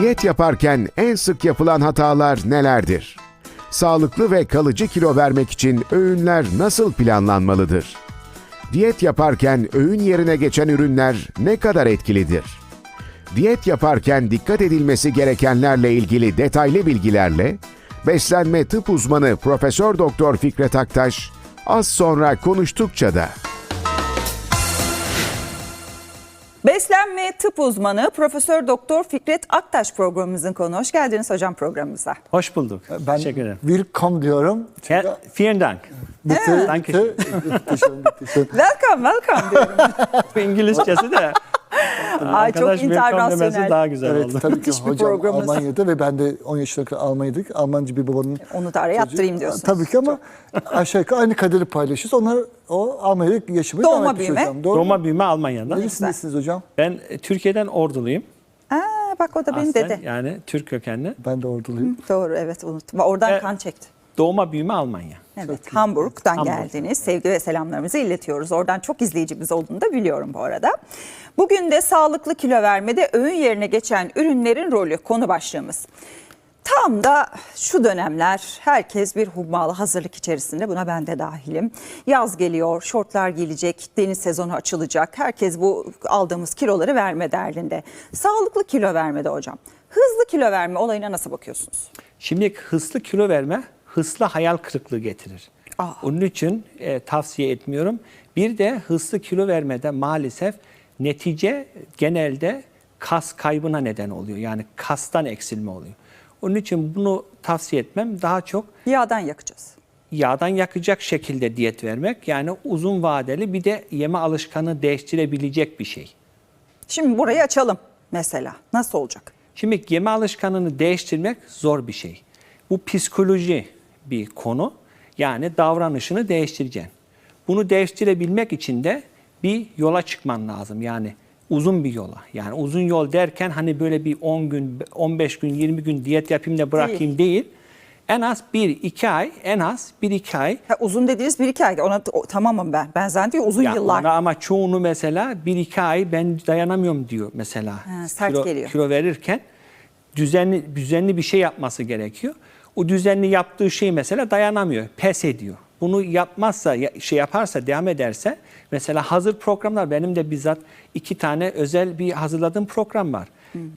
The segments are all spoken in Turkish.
Diyet yaparken en sık yapılan hatalar nelerdir? Sağlıklı ve kalıcı kilo vermek için öğünler nasıl planlanmalıdır? Diyet yaparken öğün yerine geçen ürünler ne kadar etkilidir? Diyet yaparken dikkat edilmesi gerekenlerle ilgili detaylı bilgilerle beslenme tıp uzmanı Profesör Doktor Fikret Aktaş az sonra konuştukça da Beslenme tıp uzmanı Profesör Doktor Fikret Aktaş programımızın konu. Hoş geldiniz hocam programımıza. Hoş bulduk. Ben Teşekkür ederim. willkommen diyorum. Vielen Dank. Bitte, Danke. bitte schön. Welcome, welcome diyorum. İngilizcesi de Ay çok internasyonel. daha güzel Evet oldu. tabii ki Müthiş hocam programımız. Almanya'da ve ben de 10 yaşına kadar Almanya'daydık. Almancı bir babanın Onu da araya yaptırayım diyorsunuz. Tabii ki ama aşağı yukarı aynı kaderi paylaşıyoruz. Onlar o Almanya'da yaşamaya Doğma devam büyüme. hocam. Doğru mu? Doğma büyüme Almanya'da. Neresindesiniz hocam? Ben e, Türkiye'den orduluyum. Aa, bak o da benim Aslen, dede. Yani Türk kökenli. Ben de orduluyum. Doğru evet unuttum. Oradan Evet. kan çekti. Doğma büyüme Almanya. Evet, Hamburg'dan Hamburg. geldiniz. Sevgi ve selamlarımızı iletiyoruz. Oradan çok izleyicimiz olduğunu da biliyorum bu arada. Bugün de sağlıklı kilo vermede öğün yerine geçen ürünlerin rolü konu başlığımız. Tam da şu dönemler herkes bir hummalı hazırlık içerisinde buna ben de dahilim. Yaz geliyor, şortlar gelecek, deniz sezonu açılacak. Herkes bu aldığımız kiloları verme derdinde. Sağlıklı kilo vermede hocam. Hızlı kilo verme olayına nasıl bakıyorsunuz? Şimdi hızlı kilo verme hızlı hayal kırıklığı getirir. Aa. Onun için e, tavsiye etmiyorum. Bir de hızlı kilo vermede maalesef netice genelde kas kaybına neden oluyor. Yani kastan eksilme oluyor. Onun için bunu tavsiye etmem daha çok Yağdan yakacağız. yağdan yakacak şekilde diyet vermek. Yani uzun vadeli bir de yeme alışkanlığı değiştirebilecek bir şey. Şimdi burayı açalım mesela. Nasıl olacak? Şimdi yeme alışkanlığını değiştirmek zor bir şey. Bu psikoloji bir konu. Yani davranışını değiştireceksin. Bunu değiştirebilmek için de bir yola çıkman lazım. Yani uzun bir yola. Yani uzun yol derken hani böyle bir 10 gün, 15 gün, 20 gün diyet yapayım da bırakayım değil. En az 1-2 ay, en az 1-2 ay Ha, uzun dediğiniz bir iki ay. Ona o, tamamım ben. Ben zannediyorum uzun Ya yıllar. ona ama çoğunu mesela bir iki ay ben dayanamıyorum diyor mesela. Ha, sert kilo, geliyor. Kilo verirken düzenli düzenli bir şey yapması gerekiyor. O düzenli yaptığı şey mesela dayanamıyor, pes ediyor. Bunu yapmazsa, ya- şey yaparsa, devam ederse mesela hazır programlar benim de bizzat iki tane özel bir hazırladığım program var.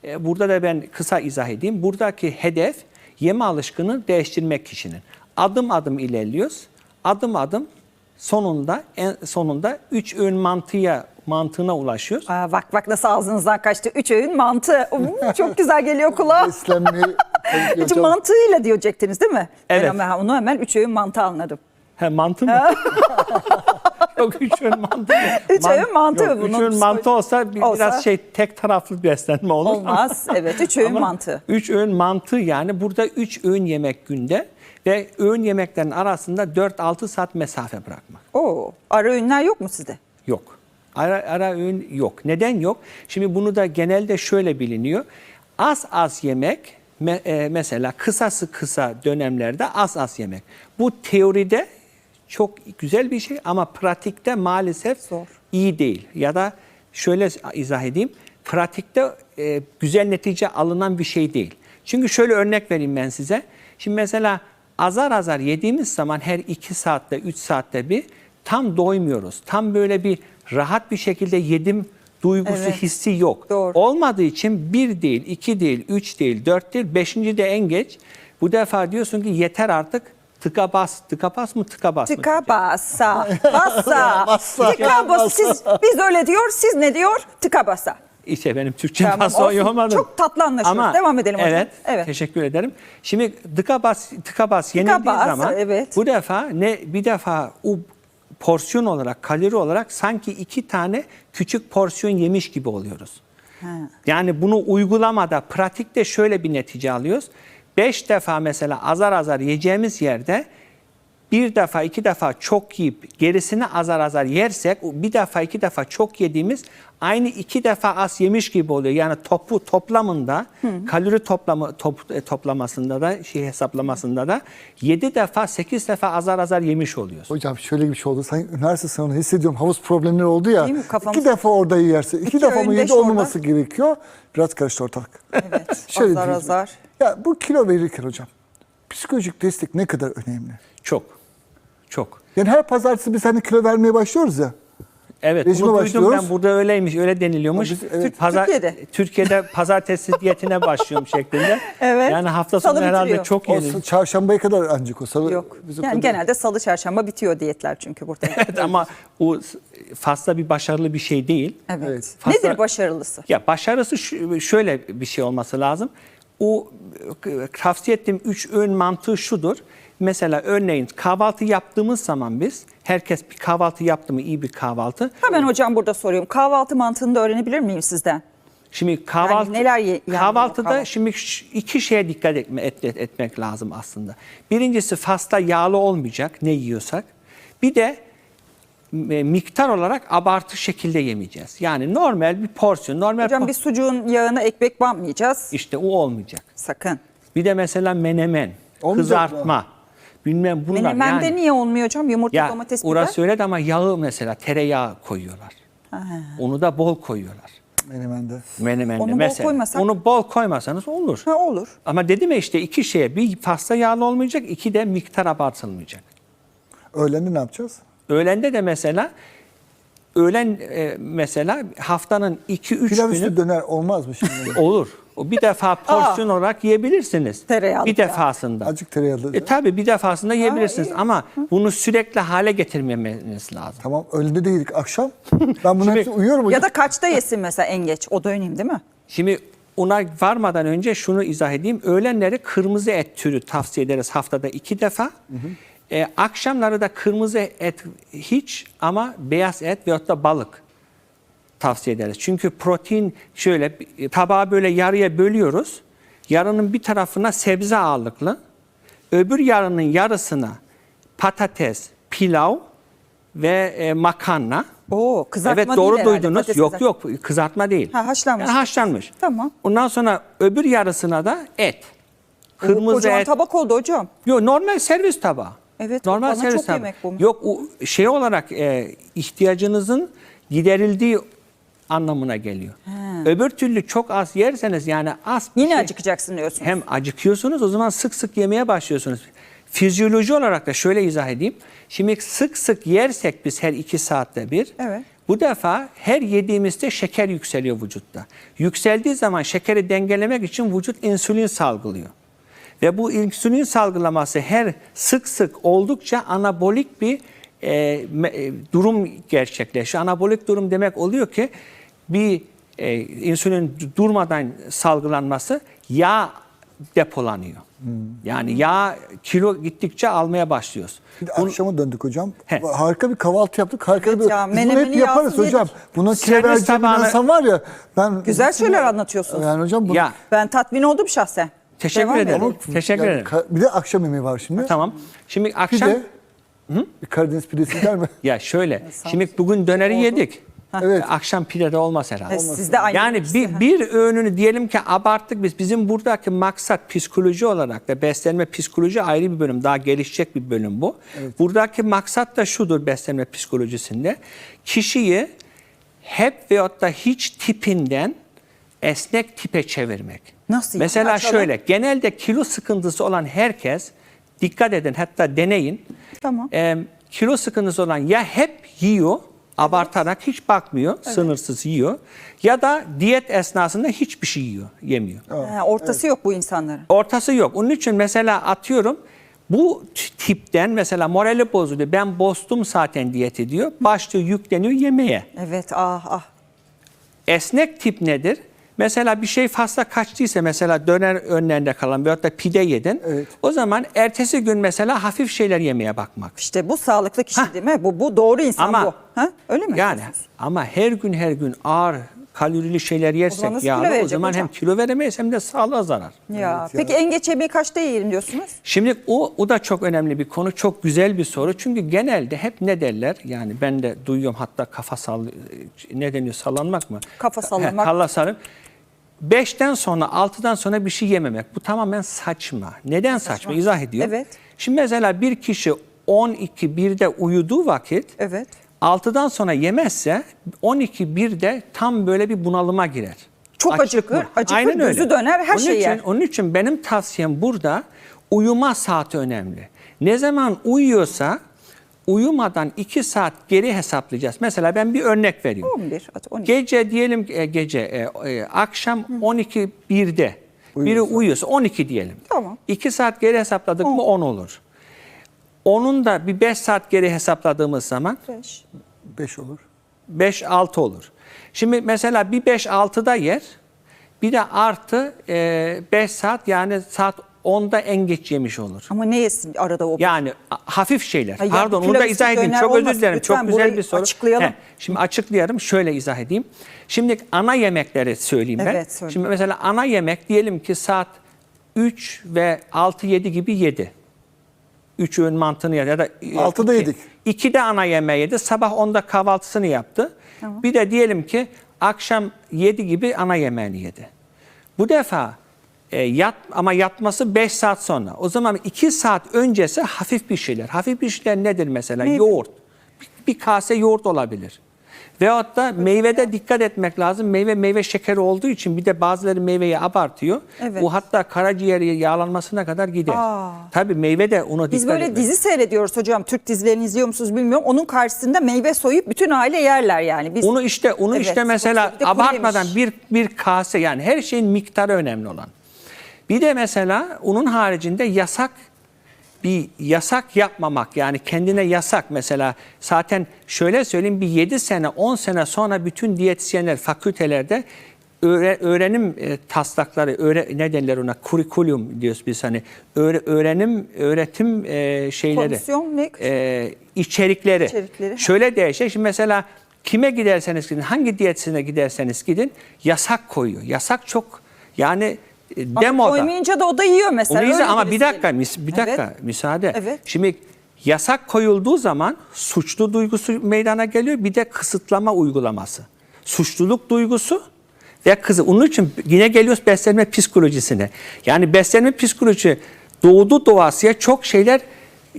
E, Burada da ben kısa izah edeyim. Buradaki hedef yeme alışkanlığı değiştirmek kişinin. Adım adım ilerliyoruz. Adım adım sonunda en sonunda üç öğün mantıya mantığına ulaşıyoruz. Aa, bak bak nasıl ağzınızdan kaçtı. Üç öğün mantı. Çok güzel geliyor kulağa. Beslenmeyi hocam. mantığıyla diyecektiniz değil mi? Evet. Ben ama onu hemen üç öğün mantı anladım. He mantı mı? Yok üç öğün mantı mı? Üç öğün mantı Yok, mı? Üç Bunun öğün mantı olsa bir- Olsa- biraz şey tek taraflı bir beslenme olur. Olmaz. Evet üç öğün Ama mantı. Üç öğün mantı yani burada üç öğün yemek günde ve öğün yemeklerin arasında 4-6 saat mesafe bırakmak. Oo, ara öğünler yok mu sizde? Yok. Ara, ara öğün yok. Neden yok? Şimdi bunu da genelde şöyle biliniyor. Az az yemek me- e, mesela kısası kısa dönemlerde az az yemek. Bu teoride çok güzel bir şey ama pratikte maalesef Zor. iyi değil. Ya da şöyle izah edeyim. Pratikte e, güzel netice alınan bir şey değil. Çünkü şöyle örnek vereyim ben size. Şimdi mesela azar azar yediğimiz zaman her 2 saatte 3 saatte bir tam doymuyoruz. Tam böyle bir rahat bir şekilde yedim duygusu Evet. hissi yok. Doğru. Olmadığı için bir değil, iki değil, üç değil, dört değil, beşinci de en geç. Bu defa diyorsun ki yeter artık tıka bas. Tıka bas mı tıka bas mı? Tıka basa, bassa, Bassa. tıka bas. Siz, biz öyle diyor, siz ne diyor? Tıka basa. İşte benim Türkçe Tamam, iyi olmadı. Çok tatlı anlaşıyoruz. Devam edelim hocam. evet, Evet. Teşekkür ederim. Şimdi tıka bas, tıka bas yenildiği bas, zaman evet. bu defa ne bir defa o porsiyon olarak, kalori olarak sanki iki tane küçük porsiyon yemiş gibi oluyoruz. Ha. Yani bunu uygulamada, pratikte şöyle bir netice alıyoruz. Beş defa mesela azar azar yiyeceğimiz yerde bir defa iki defa çok yiyip gerisini azar azar yersek bir defa iki defa çok yediğimiz aynı iki defa az yemiş gibi oluyor. Yani topu toplamında kalori toplamı top, e, toplamasında da şey hesaplamasında da yedi defa sekiz defa azar azar yemiş oluyoruz. Hocam şöyle bir şey oldu. Sanki üniversite sınavında hissediyorum. Havuz problemleri oldu ya. Değil mi? Kafamız- İki defa orada yerse. iki, İki defa mı yedi olmaması gerekiyor. Biraz karıştı ortalık. Evet. Şöyle azar azar. Ya bu kilo verirken hocam psikolojik destek ne kadar önemli? Çok. Çok. Yani her pazartesi biz hani kilo vermeye başlıyoruz ya. Evet Rejime bunu duydum başlıyoruz. ben burada öyleymiş öyle deniliyormuş. Biz- evet. Pazar, Türkiye'de. Türkiye'de pazartesi diyetine başlıyorum şeklinde. Evet. Yani hafta Salı sonu herhalde bitiriyor. çok O yenir. çarşambaya kadar ancak o. Salı, Yok. bizim Yani kadar- genelde salı çarşamba bitiyor diyetler çünkü burada. Evet ama o fazla bir başarılı bir şey değil. Evet. Fazla- Nedir başarılısı? Ya başarısı şu- şöyle bir şey olması lazım. O e, tavsiye ettiğim üç öğün mantığı şudur. Mesela örneğin kahvaltı yaptığımız zaman biz, herkes bir kahvaltı yaptı mı iyi bir kahvaltı. Hemen hocam burada soruyorum. Kahvaltı mantığını da öğrenebilir miyim sizden? Şimdi kahvaltı, neler ye- yenmiyor kahvaltıda kahvaltı? şimdi iki şeye dikkat etme, et- et- etmek lazım aslında. Birincisi fazla yağlı olmayacak ne yiyorsak. Bir de e, miktar olarak abartı şekilde yemeyeceğiz. Yani normal bir porsiyon, normal Hocam po- bir sucuğun yağına ekmek banmayacağız. işte o olmayacak. Sakın. Bir de mesela menemen, Olmayacak kızartma, bilmem bunlar Menemende yani. niye olmuyor hocam? Yumurta, Ya domates, biber. orası öyle de ama yağı mesela tereyağı koyuyorlar. Onu da bol koyuyorlar. Menemen'de. Menemende Onu bol mesela. koymasak? Onu bol koymasanız olur. Ha, olur. Ama dedim ya işte iki şeye bir fazla yağlı olmayacak, iki de miktar abartılmayacak. Öğlende ne yapacağız? Öğlende de mesela öğlen e, mesela haftanın 2-3 Pilav günü üstü döner olmaz mı şimdi? olur. O bir defa porsiyon olarak yiyebilirsiniz. Tereyağlı bir pilav. defasında. Azıcık tereyağlı. E tabi bir defasında yiyebilirsiniz ama bunu sürekli hale getirmemeniz lazım. Tamam öğlende de yedik. Akşam ben Şimdi- hepsi uyuyorum hocam. Ya da kaçta yesin mesela en geç? O da önemli değil mi? Şimdi ona varmadan önce şunu izah edeyim. Öğlenleri kırmızı et türü tavsiye ederiz haftada iki defa. E, akşamları da kırmızı et hiç ama beyaz et veyahut da balık tavsiye ederiz. Çünkü protein şöyle tabağı böyle yarıya bölüyoruz. Yarının bir tarafına sebze ağırlıklı, öbür yarının yarısına patates, pilav ve e, makarna. Oo, kızartma Evet değil doğru herhalde, duydunuz. patates Yok yok kızartma değil. Ha, haşlanmış. Yani haşlanmış. Tamam. Ondan sonra öbür yarısına da et. Kırmızı Kocaman et. tabak oldu hocam. Yok normal servis tabağı. Evet, normal bana servis çok tabağı. yemek bu. Yok o şey olarak e, ihtiyacınızın giderildiği anlamına geliyor. Öbür türlü çok az yerseniz yani az Yine şey- acıkacaksın diyorsunuz. hem acıkıyorsunuz o zaman sık sık yemeye başlıyorsunuz. Fizyoloji olarak da şöyle izah edeyim. Şimdi sık sık yersek biz her iki saatte bir. Evet. Bu defa her yediğimizde şeker yükseliyor vücutta. Yükseldiği zaman şekeri dengelemek için vücut insülin salgılıyor. Ve bu insülin salgılaması her sık sık oldukça anabolik bir e, e, durum gerçekleşiyor. Anabolik durum demek oluyor ki bir e, insülin durmadan salgılanması yağ depolanıyor. Yani yağ kilo gittikçe almaya başlıyoruz. Bunu- akşama döndük hocam. He. Harika bir kahvaltı yaptık. Harika Evet bir... ya, Biz bunu hep yaparız hocam. yedik. Buna kilo vereceğim bir insan var ya. Ben Güzel şeyler anlatıyorsunuz. Yani hocam bu... ya Ben tatmin oldum şahsen. Teşekkür Devam ederim. edelim. Teşekkür Yani ederim. Bir de akşam yemeği var şimdi. tamam. Şimdi akşam Pide. Bir Karadeniz pidesi der mi? Ya şöyle, şimdi bugün döneri yedik. Evet. Akşam pide de olmaz herhalde. E, sizde aynı Yani bir, bir öğününü diyelim ki abarttık biz. Bizim buradaki maksat psikoloji olarak da beslenme psikoloji ayrı bir bölüm. Daha gelişecek bir bölüm bu. Buradaki maksat da şudur beslenme psikolojisinde. Kişiyi hep veyahut da hiç tipinden esnek tipe çevirmek. Nasıl? Mesela Açalım. şöyle genelde kilo sıkıntısı olan herkes dikkat edin hatta deneyin. Tamam. Ee, kilo sıkıntısı olan ya hep yiyor abartarak hiç bakmıyor sınırsız yiyor ya da diyet esnasında hiçbir şey yiyor yemiyor. Ha, ortası yok bu insanların. Ortası yok. Onun için mesela atıyorum bu t- tipten mesela morali bozuluyor. Ben bostum zaten diyeti diyor. Başlıyor yükleniyor yemeğe. Evet ah ah. Esnek tip nedir? Mesela bir şey fazla kaçtıysa mesela döner önlerinde kalan veyahut da pide yedin. Evet. O zaman ertesi gün mesela hafif şeyler yemeye bakmak. İşte bu sağlıklı kişi değil mi? Bu, bu doğru insan Ama bu. Ha? Öyle mi? Yani ama her gün her gün ağır kalorili şeyler yersek nasıl kilo yağlı o zaman hocam? hem kilo veremeyiz hem de sağlığa zarar. Ya. Evet, Peki en geç yemeği kaçta yiyelim diyorsunuz? Şimdi o, o da çok önemli bir konu. Çok güzel bir soru. Çünkü genelde hep ne derler? Yani ben de duyuyorum hatta kafa sall ne deniyor sallanmak mı? Kafa sallamak. He, Kalla sarıp. Beşten sonra, altıdan sonra bir şey yememek. Bu tamamen saçma. Neden saçma? İzah ediyor. Evet. Şimdi mesela bir kişi 12 1'de uyuduğu vakit Evet. 6'dan sonra yemezse 12 1'de tam böyle bir bunalıma girer. Çok acıkır, acıkır, gözü döner, her onun şeyi için, yer. Onun için benim tavsiyem burada uyuma saati önemli. Ne zaman uyuyorsa uyumadan 2 saat geri hesaplayacağız. Mesela ben bir örnek vereyim. 11, hadi 12. Gece diyelim e, gece e, e, akşam 12 1'de biri uyuyorsa 12 diyelim. Tamam. 2 saat geri hesapladık mı 10 olur. Onun da bir 5 saat geri hesapladığımız zaman 5. 5 olur. 5-6 olur. Şimdi mesela bir 5-6'da yer bir de artı 5 saat yani saat 10'da en geç yemiş olur. Ama ne yesin arada o? Yani hafif şeyler. Yani Pardon onu da izah edeyim. Çok olmasın. özür dilerim. Lütfen Çok güzel bir soru. açıklayalım. şimdi açıklayalım. Şöyle izah edeyim. Şimdi ana yemekleri söyleyeyim ben. Evet, söyle. Şimdi mesela ana yemek diyelim ki saat 3 ve 6-7 gibi yedi. 3 öğün mantığını yedi ya da Altıda iki- yedik. 2'de ana yemeği yedi. Sabah 10'da kahvaltısını yaptı. Bir de diyelim ki akşam 7 gibi ana yemeğini yedi. Bu defa e, yat ama yatması 5 saat sonra. O zaman 2 saat öncesi hafif bir şeyler. Hafif bir şeyler nedir mesela? Nedir? Yoğurt. Bir, bir kase yoğurt olabilir. Veyahut da meyvede dikkat etmek lazım. Meyve meyve şekeri olduğu için bir de bazıları meyveyi abartıyor. Evet. Bu hatta karaciğer yağlanmasına kadar gider. Aa. Tabii meyve de ona Biz dikkat böyle etmek. dizi seyrediyoruz hocam. Türk dizilerini izliyor musunuz bilmiyorum. Onun karşısında meyve soyup bütün aile yerler yani. Biz Onu işte onu Evet, işte mesela abartmadan bir bir kase yani her şeyin miktarı önemli olan. Bir de mesela onun haricinde yasak bir yasak yapmamak yani kendine yasak mesela zaten şöyle söyleyeyim bir 7 sene 10 sene sonra bütün diyetisyenler fakültelerde öğre- öğrenim e, taslakları öğre, ne derler ona kurikulum diyoruz biz hani öğre- öğrenim öğretim e, şeyleri Komisyon e, içerikleri. İçerikleri. Şöyle değişik. Şimdi mesela kime giderseniz gidin, hangi diyetisyene giderseniz gidin yasak koyuyor. Yasak çok yani Ama demoda. koymayınca da o da yiyor mesela. Onu izle ama bir dakika, mis- bir dakika Evet. müsaade. Evet. Şimdi yasak koyulduğu zaman suçlu duygusu meydana geliyor. Bir de kısıtlama uygulaması. Suçluluk duygusu ve kızı. Onun için yine geliyoruz beslenme psikolojisine. Yani beslenme psikoloji doğdu doğasıya çok şeyler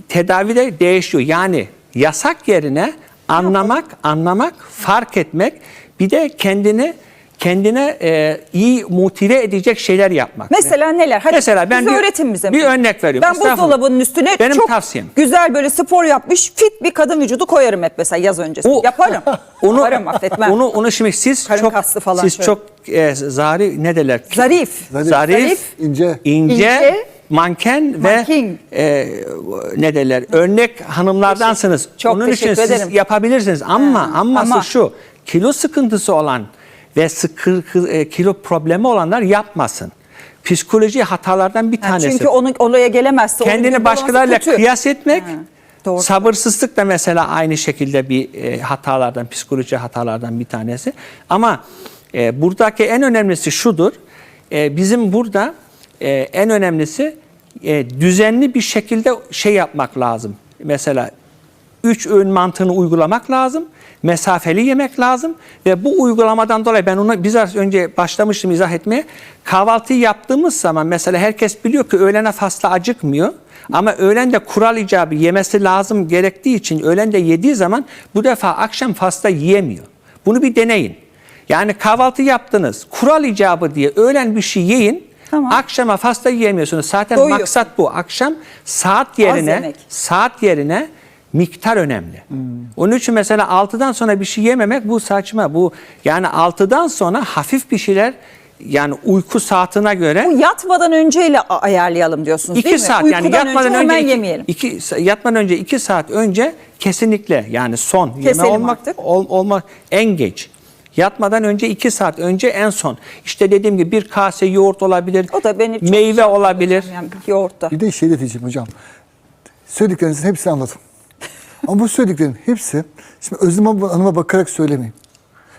tedavide değişiyor. Yani yasak yerine anlamak, anlamak, fark etmek, bir de kendini kendine e, iyi motive edecek şeyler yapmak. Mesela neler? Hadi Mesela ben bir- öğretin bize. bir örnek veriyorum. Ben buzdolabının üstüne Benim çok tavsiyem. güzel böyle spor yapmış fit bir kadın vücudu koyarım hep mesela yaz öncesi. O- Yaparım. Onu, Yaparım affetmem. Onu, onu şimdi siz Karın çok kaslı falan siz şöyle. çok e, zari ne derler? Zarif. Zarif, Zarif. İnce. ince, İnce. manken ve e, ne derler? Örnek hanımlardansınız. Çok Onun için teşekkür siz ederim. yapabilirsiniz ama aması ama- şu. Kilo sıkıntısı olan ve sıkı, e, kilo problemi olanlar yapmasın. Psikoloji hatalardan bir Ha, tanesi. çünkü onun oraya gelemezse kendini başkalarıyla kıyas etmek, Ha, doğru. sabırsızlık da mesela aynı şekilde bir e, hatalardan, psikoloji hatalardan bir tanesi. Ama e, buradaki en önemlisi şudur, e, bizim burada e, en önemlisi e, düzenli bir şekilde şey yapmak lazım. Mesela üç öğün mantığını uygulamak lazım. Mesafeli yemek lazım ve bu uygulamadan dolayı ben ona biraz önce başlamıştım izah etmeye. Kahvaltıyı yaptığımız zaman mesela herkes biliyor ki öğlene fazla acıkmıyor. Ama öğlen de kural icabı yemesi lazım gerektiği için öğlen de yediği zaman bu defa akşam fazla yiyemiyor. Bunu bir deneyin. Yani kahvaltı yaptınız. Kural icabı diye öğlen bir şey yiyin. Tamam. Akşama fazla yiyemiyorsunuz. Zaten Doyuyor. maksat bu. Akşam saat yerine saat yerine miktar önemli. Hmm. Onun için mesela 6'dan sonra bir şey yememek bu saçma. Bu yani 6'dan sonra hafif bir şeyler yani uyku saatine göre Bu yatmadan önceyle a- ayarlayalım diyorsunuz 2 değil mi? saat Uykudan yani yatmadan önce, hemen iki- yemeyelim. iki- yatmadan önce 2 saat önce kesinlikle yani son yeme Keselim olmak artık. ol, olma en geç. Yatmadan önce 2 saat önce en son. İşte dediğim gibi bir kase yoğurt olabilir. O da beni çok meyve olabilir. Yani yoğurtta. Bir de şey de diyeceğim hocam. Söylediklerinizin hepsini anladım. Ama bu söylediklerin hepsi, şimdi Özlem Hanım'a bakarak söylemeyin.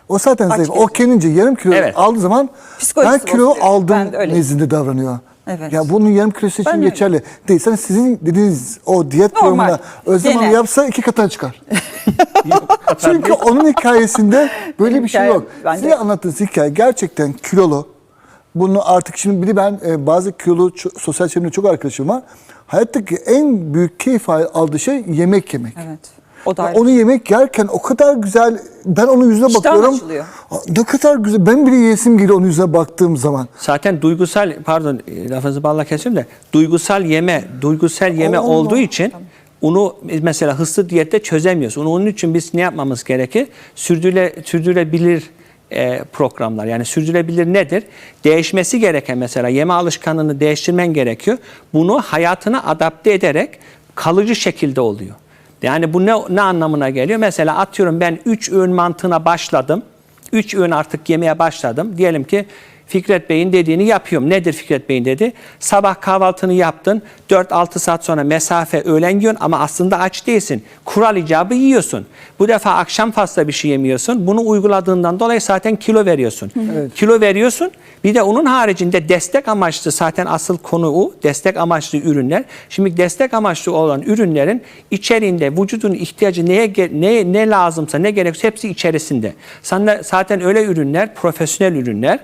O zaten Aç zayıf. O geziyor. kendince yarım kilo Evet. aldığı zaman Psikolojisi ben kilo bozuluyor. aldım Ben de öyleyim. nezdinde davranıyor. Evet. Ya bunun yarım kilosu için Ben de geçerli değil. Sen sizin dediğiniz o diyet Normal. programına Özlem Hanım Genel. yapsa iki katına çıkar. Çünkü onun hikayesinde böyle bir şey yok. ben Size anlattığınız hikaye gerçekten kilolu. Bunu artık şimdi bir de ben e, bazı kilolu ço- sosyal çevremde çok arkadaşım var. Hayattaki en büyük keyif aldığı şey yemek yemek. Evet. O da onu yemek yerken o kadar güzel ben onun yüzüne İştahın bakıyorum. açılıyor. Ne kadar güzel. Ben bile yesim geliyor onun yüzüne baktığım zaman. Zaten duygusal pardon e, lafınızı balla kesiyorum da duygusal yeme, duygusal yeme Allah olduğu için onu mesela hızlı diyette çözemiyoruz. Onu onun için biz ne yapmamız gerekir? Sürdürüle, sürdürülebilir e, programlar. Yani sürdürülebilir nedir? Değişmesi gereken mesela yeme alışkanlığını değiştirmen gerekiyor. Bunu hayatına adapte ederek kalıcı şekilde oluyor. Yani bu ne, ne anlamına geliyor? Mesela atıyorum ben 3 öğün mantığına başladım. 3 öğün artık yemeye başladım. Diyelim ki Fikret Bey'in dediğini yapıyorum. Nedir Fikret Bey'in dedi? Sabah kahvaltını yaptın. 4-6 saat sonra mesafe öğlen yiyorsun ama aslında aç değilsin. Kural icabı yiyorsun. Bu defa akşam fazla bir şey yemiyorsun. Bunu uyguladığından dolayı zaten kilo veriyorsun. Kilo veriyorsun. Bir de onun haricinde destek amaçlı zaten asıl konu o. Destek amaçlı ürünler. Şimdi destek amaçlı olan ürünlerin içeriğinde vücudun ihtiyacı neye ne ne lazımsa ne gerekiyorsa hepsi içerisinde. Sana zaten öyle ürünler profesyonel ürünler.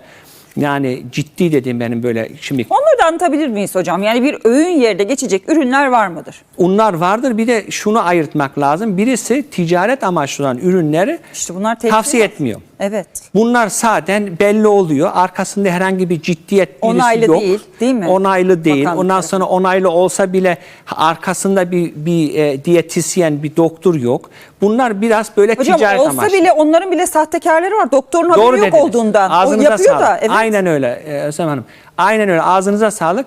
Yani ciddi dediğim benim böyle şimdi Onları da anlatabilir miyiz hocam? Yani bir öğün yerde geçecek ürünler var mıdır? unlar vardır. Bir de şunu ayırtmak lazım. Birisi ticaret amaçlı olan ürünleri İşte bunlar tavsiye etmiyorum. Evet. Bunlar zaten belli oluyor. Arkasında herhangi bir ciddiyet Onaylı yok. değil, değil mi? Onaylı değil. Bakanlık Ondan sonra onaylı olsa bile arkasında bir bir e, diyetisyen, bir doktor yok. Bunlar biraz böyle Hocam ticaret olsa amaçlı. bile onların bile sahtekarları var. Doktorun haberi yok dediniz. olduğundan. Ağzınıza o yapıyor sağlık. da. Evet. Aynen öyle e, Özlem Hanım. Aynen öyle. Ağzınıza sağlık.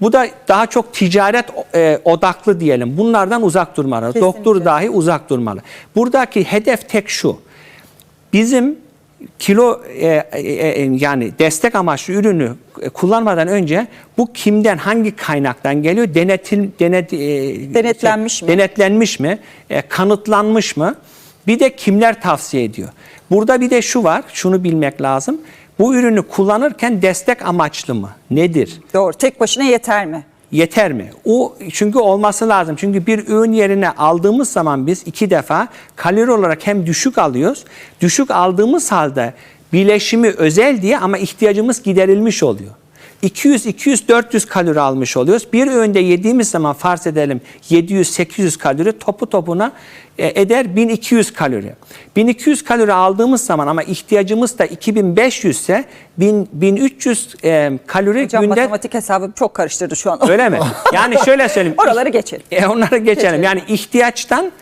Bu da daha çok ticaret e, odaklı diyelim. Bunlardan uzak durmalı. Kesinlikle. Doktor dahi uzak durmalı. Buradaki hedef tek şu. Bizim kilo e, e, e, yani destek amaçlı ürünü e, kullanmadan önce bu kimden hangi kaynaktan geliyor denetil denet e, Denetlenmiş mi? denetlenmiş mi E, kanıtlanmış mı bir de kimler tavsiye ediyor burada bir de şu var şunu bilmek lazım bu ürünü kullanırken destek amaçlı mı nedir Doğru. Tek başına yeter mi? Yeter mi? O çünkü olması lazım. Çünkü bir öğün yerine aldığımız zaman biz iki defa kalori olarak hem düşük alıyoruz. Düşük aldığımız halde bileşimi özel diye ama ihtiyacımız giderilmiş oluyor. 200, 200, 400 kalori almış oluyoruz. Bir öğünde yediğimiz zaman farz edelim 700, 800 kalori topu topuna e, eder 1200 kalori. 1200 kalori aldığımız zaman ama ihtiyacımız da 2500 ise 1000, 1300 e, kalori Hocam günde matematik hesabı çok karıştırdı şu an. Öyle mi? Yani şöyle söyleyeyim. Oraları geçelim. E, onları geçelim. Geçelim. Yani ihtiyaçtan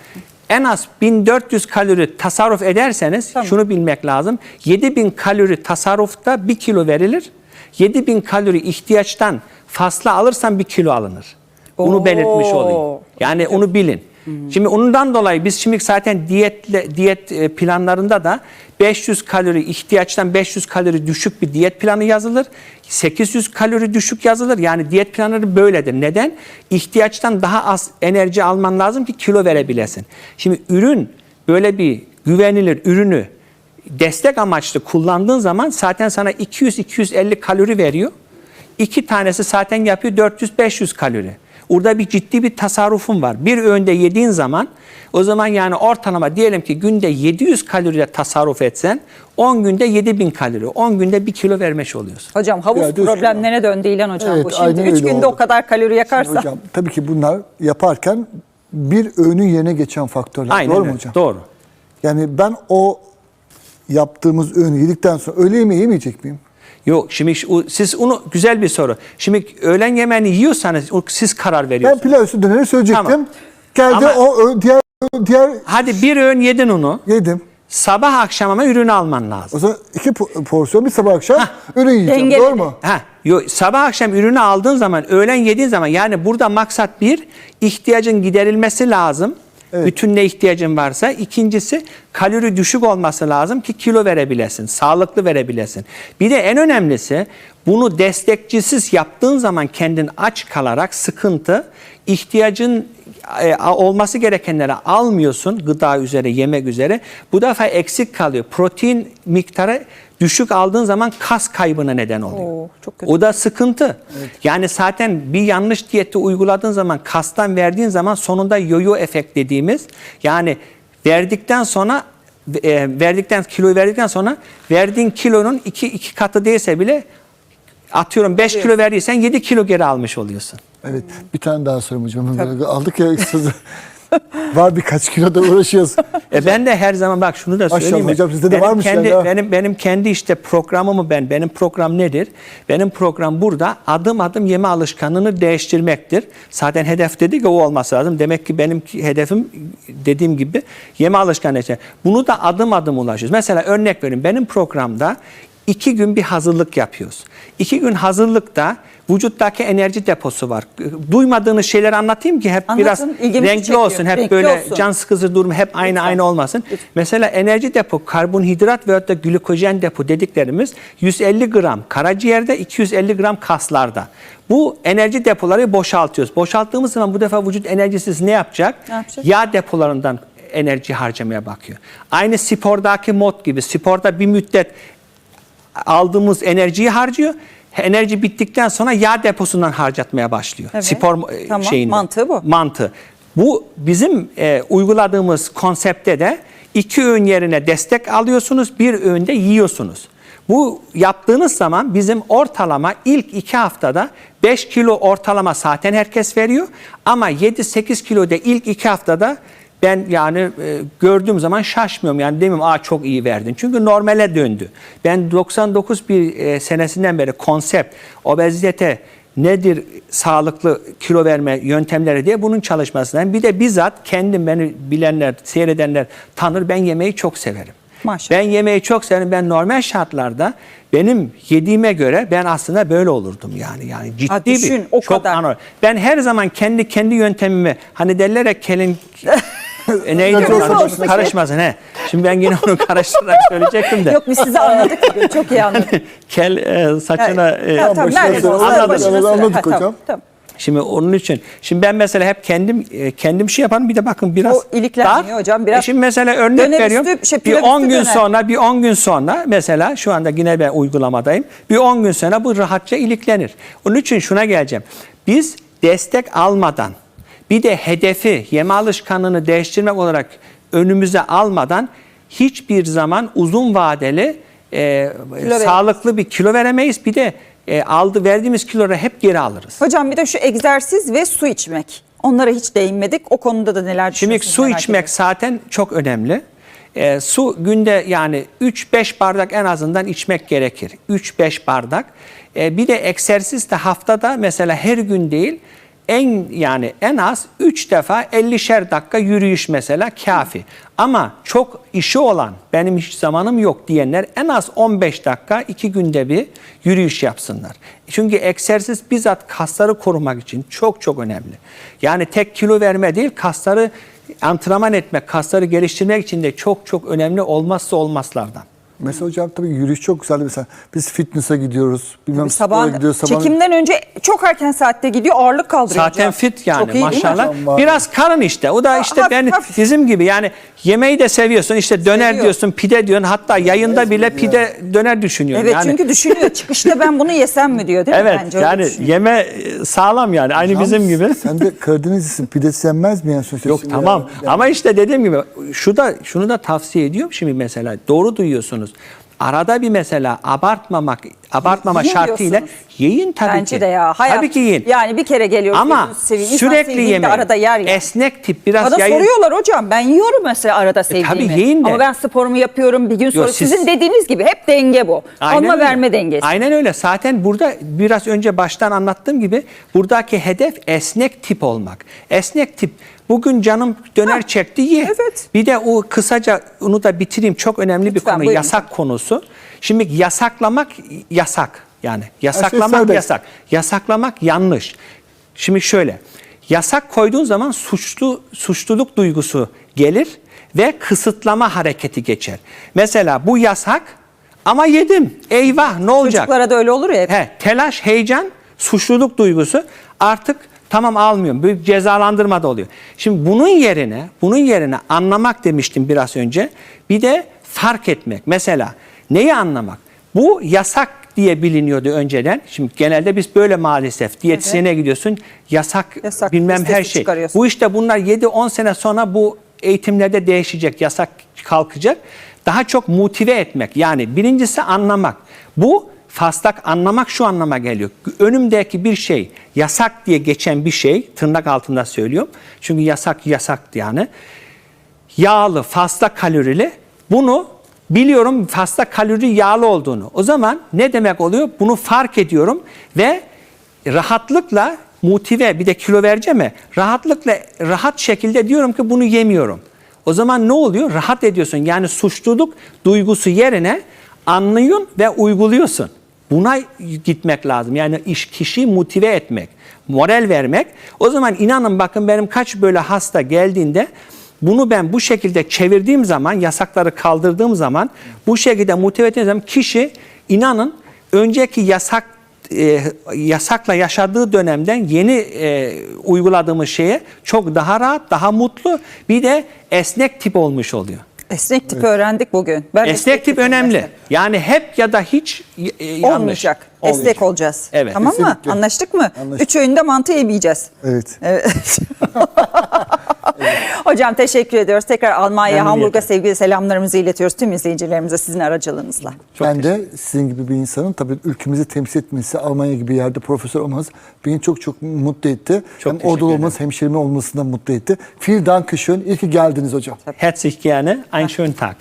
en az 1400 kalori tasarruf ederseniz Tamam. şunu bilmek lazım. 7000 kalori tasarrufta 1 kilo verilir. 7000 kalori ihtiyaçtan fazla alırsan 1 kilo alınır. Oo. belirtmiş olayım. Yani onu bilin. Şimdi ondan dolayı biz şimdi zaten diyetle diyet e, planlarında da 500 kalori ihtiyaçtan 500 kalori düşük bir diyet planı yazılır. 800 kalori düşük yazılır. Yani diyet planları böyledir. Neden? İhtiyaçtan daha az enerji alman lazım ki kilo verebilesin. Şimdi ürün böyle bir güvenilir ürünü destek amaçlı kullandığın zaman zaten sana 200-250 kalori veriyor. İki tanesi zaten yapıyor 400-500 kalori. Orada bir ciddi bir tasarrufun var. Bir öğünde yediğin zaman o zaman yani ortalama diyelim ki günde 700 kaloriyle tasarruf etsen 10 günde 7000 kalori. 10 günde 1 kilo vermiş oluyorsun. Hocam havuz Ya problemlerine döndü İlhan hocam Evet, bu. Şimdi aynen 3 öyle günde oldu. o kadar kalori yakarsa. Hocam tabii ki bunlar yaparken bir öğünün yerine geçen faktörler. Aynen Doğru mu hocam? Doğru. Yani ben o yaptığımız öğünü yedikten sonra öğle yemeği yemeyecek miyim? Yok şimdi siz onu güzel bir soru. Şimdi öğlen yemeğini yiyorsanız siz karar Ben veriyorsunuz. pilav üstü döneri söyleyecektim. Tamam. Geldi Ama- o diğer diğer Hadi bir öğün yedin onu. yedim. Sabah akşam ama ürünü alman lazım. O zaman iki po- porsiyon bir sabah akşam ürün yiyeceğim. Dengeli. Doğru mu? Ha, yo, sabah akşam ürünü aldığın zaman, öğlen yediğin zaman yani burada maksat bir, ihtiyacın giderilmesi lazım. Evet. Bütün ne ihtiyacın varsa. İkincisi kalori düşük olması lazım ki kilo verebilesin, sağlıklı verebilesin. Bir de en önemlisi bunu destekçisiz yaptığın zaman kendin aç kalarak sıkıntı, ihtiyacın e, olması gerekenleri almıyorsun gıda üzere, yemek üzere. Bu defa eksik kalıyor. Protein miktarı düşük aldığın zaman kas kaybına neden oluyor. Oo, çok kötü. O da sıkıntı. Yani zaten bir yanlış diyeti uyguladığın zaman kastan verdiğin zaman sonunda yoyo efekt dediğimiz yani verdikten sonra e, verdikten kiloyu verdikten sonra verdiğin kilonun iki, iki katı değilse bile atıyorum 5 kilo verdiysen 7 kilo geri almış oluyorsun. Evet. Bir tane daha sorum hocam. Aldık ya sözü. Var birkaç kiloda uğraşıyoruz. E ben de her zaman bak şunu da Maşallah söyleyeyim mi? hocam, sizde de benim varmış kendi, yani. Benim, benim kendi işte programımı ben, benim program nedir? Benim program burada adım adım yeme alışkanlığını değiştirmektir. Zaten hedef dedik o olması lazım. Demek ki benim hedefim dediğim gibi yeme alışkanlığı. Bunu da adım adım ulaşıyoruz. Mesela örnek vereyim benim programda iki gün bir hazırlık yapıyoruz. İki gün hazırlıkta vücuttaki enerji deposu var. Duymadığınız şeyleri anlatayım ki hep Anlatın, biraz renkli çekiyor. olsun. Hep Renkli böyle olsun. can sıkıcı durum hep aynı aynı olmasın. Mesela enerji depo, karbonhidrat veyahut da glikojen depo dediklerimiz 150 gram karaciğerde, 250 gram kaslarda. Bu enerji depoları boşaltıyoruz. Boşalttığımız zaman bu defa vücut enerjisiz ne yapacak? Ne yapacak? Yağ depolarından enerji harcamaya bakıyor. Aynı spordaki mod gibi. Sporda bir müddet aldığımız enerjiyi harcıyor. Enerji bittikten sonra yağ deposundan harcatmaya başlıyor. Evet. Spor e, Tamam, şeyinde. mantığı bu. Mantığı. Bu bizim e, uyguladığımız konsepte de iki öğün yerine destek alıyorsunuz, bir öğünde yiyorsunuz. Bu yaptığınız zaman bizim ortalama ilk iki haftada 5 kilo ortalama zaten herkes veriyor. Ama 7-8 kilo da ilk iki haftada ben yani e, gördüğüm zaman şaşmıyorum. Yani demiyorum aa çok iyi verdin. Çünkü normale döndü. Ben 99 bir e, senesinden beri konsept, obezite nedir sağlıklı kilo verme yöntemleri diye bunun çalışmasından bir de bizzat kendim beni bilenler, seyredenler tanır ben yemeği çok severim. Maşallah. Ben yemeği çok severim. Ben normal şartlarda benim yediğime göre ben aslında böyle olurdum yani. Yani ciddi Ha, düşün, bir o çok kadar. anormal. Ben her zaman kendi kendi yöntemimi hani derler ya kelin e, neydi? Olsa karışmasın he. Şimdi ben yine onu karıştırarak söyleyecektim de. Yok biz sizi anladık. Çok iyi anladık. Kel e, saçına e, tamam, başına söyle. Anladık tamam, hocam. tamam. Şimdi onun için. Şimdi ben mesela hep kendim e, kendim şey yaparım. Bir de bakın biraz O iliklenmiyor hocam, biraz E şimdi mesela örnek döner veriyorum. üstü, şey, bir pilav 10 üstü gün döner. sonra bir 10 gün sonra mesela şu anda yine ben uygulamadayım. Bir 10 gün sonra bu rahatça iliklenir. Onun için şuna geleceğim. Biz destek almadan bir de hedefi yeme alışkanlığını değiştirmek olarak önümüze almadan hiçbir zaman uzun vadeli e, sağlıklı bir kilo veremeyiz. Bir de e, aldı verdiğimiz kiloları hep geri alırız. Hocam bir de şu egzersiz ve su içmek. Onlara hiç değinmedik. O konuda da neler Şimdi su içmek ediyorum. zaten çok önemli. Ee, su günde yani 3-5 bardak en azından içmek gerekir. 3-5 bardak. Ee, bir de egzersiz de haftada mesela her gün değil en yani en az 3 defa 50'şer dakika yürüyüş mesela kafi. Ama çok işi olan benim hiç zamanım yok diyenler en az 15 dakika 2 günde bir yürüyüş yapsınlar. Çünkü egzersiz bizzat kasları korumak için çok çok önemli. Yani tek kilo verme değil kasları antrenman etmek, kasları geliştirmek için de çok çok önemli olmazsa olmazlardan. Mesela hocam tabii yürüyüş çok güzel. Mesela biz fitness'a gidiyoruz. Bilmem sabah gidiyoruz. Sabah çekimden önce çok erken saatte gidiyor ağırlık kaldırıyor. Zaten hocam. fit yani Çok iyi değil mi? maşallah. Biraz karın işte. O da işte hafif, ben hafif. bizim gibi yani yemeği de seviyorsun. İşte döner Seviyor. diyorsun, pide diyorsun. Hatta yayında bile pide döner düşünüyorsun. Evet yani. çünkü düşünüyor çıkışta ben bunu yesem mi diyor değil mi? Evet Bence öyle yani düşünüyor. yeme e, sağlam yani aynı Hocam, bizim gibi. Sen de Karadenizlisin. Pide yenmez mi yani sonuçta? Yok şimdi tamam yani? ama işte dediğim gibi şu da şunu da tavsiye ediyorum şimdi mesela doğru duyuyorsunuz. Arada bir mesela abartmamak, abartmama Yiyin şartıyla diyorsunuz. yiyin tabii Bence ki. de ya. Hayat, tabii ki yiyin. Yani bir kere geliyoruz. Ama. İnsan sürekli yemeyin. arada yer ya. Esnek tip biraz Bana yayın. soruyorlar hocam ben yiyorum mesela arada sevdiğimi. tabii yiyin de. Ama ben sporumu yapıyorum bir gün sonra. siz- Sizin dediğiniz gibi hep denge bu. Alma öyle. verme dengesi. Aynen öyle. Zaten burada biraz önce baştan anlattığım gibi buradaki hedef esnek tip olmak. Esnek tip bugün canım döner çekti ye. evet. Bir de o kısaca onu da bitireyim. Çok önemli bir Lütfen, konu. buyurun. Yasak konusu. Şimdi yasaklamak yasak. Yani yasaklamak serbest. yasak. Yasaklamak yanlış. Şimdi şöyle. Yasak koyduğun zaman suçlu suçluluk duygusu gelir ve kısıtlama hareketi geçer. Mesela bu yasak ama yedim. Eyvah ne olacak? Çocuklara da öyle olur ya hep. He, telaş, heyecan, suçluluk duygusu artık Tamam almıyorum. Büyük cezalandırma da oluyor. Şimdi bunun yerine, bunun yerine anlamak demiştim biraz önce. Bir de fark etmek. Mesela neyi anlamak? Bu yasak diye biliniyordu önceden. Şimdi genelde biz böyle maalesef diyetisyene gidiyorsun. Yasak, Yasak bilmem her şey. Bu işte bunlar 7-10 sene sonra bu eğitimlerde değişecek. Yasak kalkacak. Daha çok motive etmek. Yani birincisi anlamak. Bu faslak anlamak şu anlama geliyor. Önümdeki bir şey yasak diye geçen bir şey tırnak altında söylüyorum. Çünkü yasak yasaktı yani. Yağlı, fazla kalorili. Bunu biliyorum fazla kalori yağlı olduğunu. O zaman ne demek oluyor? Bunu fark ediyorum ve rahatlıkla motive bir de kilo vereceğim mi? Rahatlıkla rahat şekilde diyorum ki bunu yemiyorum. O zaman ne oluyor? Rahat ediyorsun. Yani suçluluk duygusu yerine anlıyorsun ve uyguluyorsun. Buna gitmek lazım. Yani iş kişiyi motive etmek, moral vermek. O zaman inanın bakın benim kaç böyle hasta geldiğinde bunu ben bu şekilde çevirdiğim zaman, yasakları kaldırdığım zaman, bu şekilde motive ettiğim zaman kişi inanın önceki yasak e, yasakla yaşadığı dönemden yeni e, uyguladığımız şeye çok daha rahat, daha mutlu bir de esnek tip olmuş oluyor. Esnek tip öğrendik bugün. Ben Esnek tip önemli. mesela. Yani hep ya da hiç e, yanlış. Olmayacak. Esnek olacağız. Evet. Tamam mı? Kesinlikle. Anlaştık mı? Anlaştık. Üç öğünde mantı yemeyeceğiz. Evet. Evet. Hocam teşekkür ediyoruz. Tekrar Almanya. Hamburg'a sevgili selamlarımızı iletiyoruz tüm izleyicilerimize sizin aracılığınızla. Çok ben de sizin gibi bir insanın tabii ülkemizi temsil etmesi, Almanya gibi bir yerde profesör olmanız beni çok çok mutlu etti. Çok hem orada olmanız, hemşerime olması da mutlu etti. Vielen Dank schön. İyi ki geldiniz hocam. Herzlich gerne. Einen schönen Tag.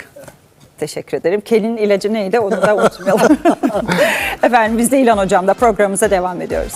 Teşekkür ederim. Kelin ilacı neydi onu da unutmayalım. Efendim biz de İlhan Hocam'la programımıza devam ediyoruz.